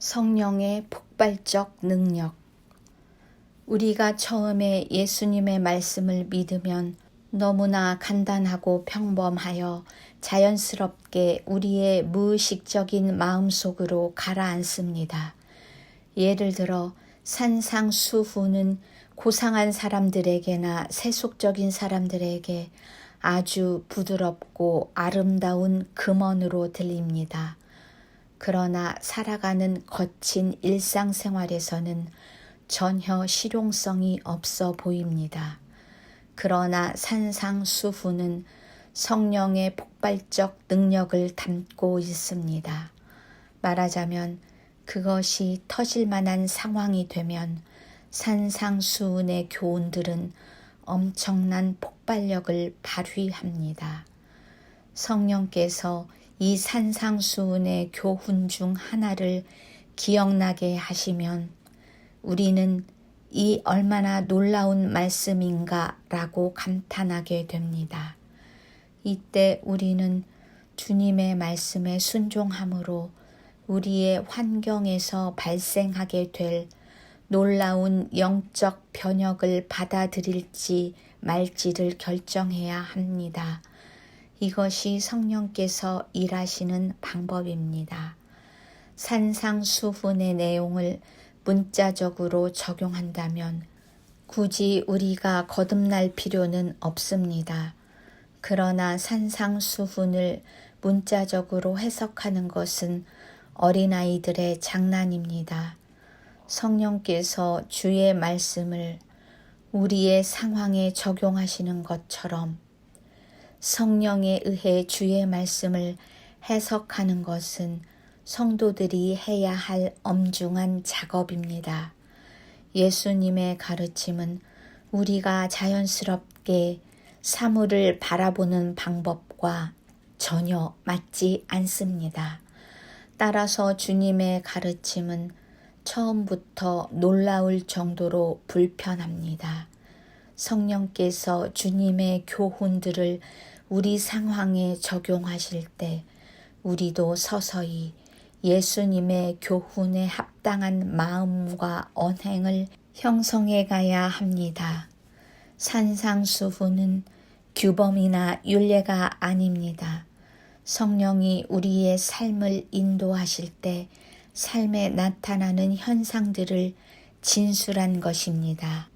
성령의 폭발적 능력. 우리가 처음에 예수님의 말씀을 믿으면 너무나 간단하고 평범하여 자연스럽게 우리의 무의식적인 마음속으로 가라앉습니다. 예를 들어 산상수훈은 고상한 사람들에게나 세속적인 사람들에게 아주 부드럽고 아름다운 금언으로 들립니다. 그러나 살아가는 거친 일상생활에서는 전혀 실용성이 없어 보입니다. 그러나 산상수훈은 성령의 폭발적 능력을 담고 있습니다. 말하자면 그것이 터질 만한 상황이 되면 산상수훈의 교훈들은 엄청난 폭발력을 발휘합니다. 성령께서 이 산상수훈의 교훈 중 하나를 기억나게 하시면 우리는 이 얼마나 놀라운 말씀인가 라고 감탄하게 됩니다. 이때 우리는 주님의 말씀에 순종함으로 우리의 환경에서 발생하게 될 놀라운 영적 변혁을 받아들일지 말지를 결정해야 합니다. 이것이 성령께서 일하시는 방법입니다. 산상수훈의 내용을 문자적으로 적용한다면 굳이 우리가 거듭날 필요는 없습니다. 그러나 산상수훈을 문자적으로 해석하는 것은 어린아이들의 장난입니다. 성령께서 주의 말씀을 우리의 상황에 적용하시는 것처럼 성령에 의해 주의 말씀을 해석하는 것은 성도들이 해야 할 엄중한 작업입니다. 예수님의 가르침은 우리가 자연스럽게 사물을 바라보는 방법과 전혀 맞지 않습니다. 따라서 주님의 가르침은 처음부터 놀라울 정도로 불편합니다. 성령께서 주님의 교훈들을 우리 상황에 적용하실 때 우리도 서서히 예수님의 교훈에 합당한 마음과 언행을 형성해 가야 합니다. 산상수훈은 규범이나 윤례가 아닙니다. 성령이 우리의 삶을 인도하실 때 삶에 나타나는 현상들을 진술한 것입니다.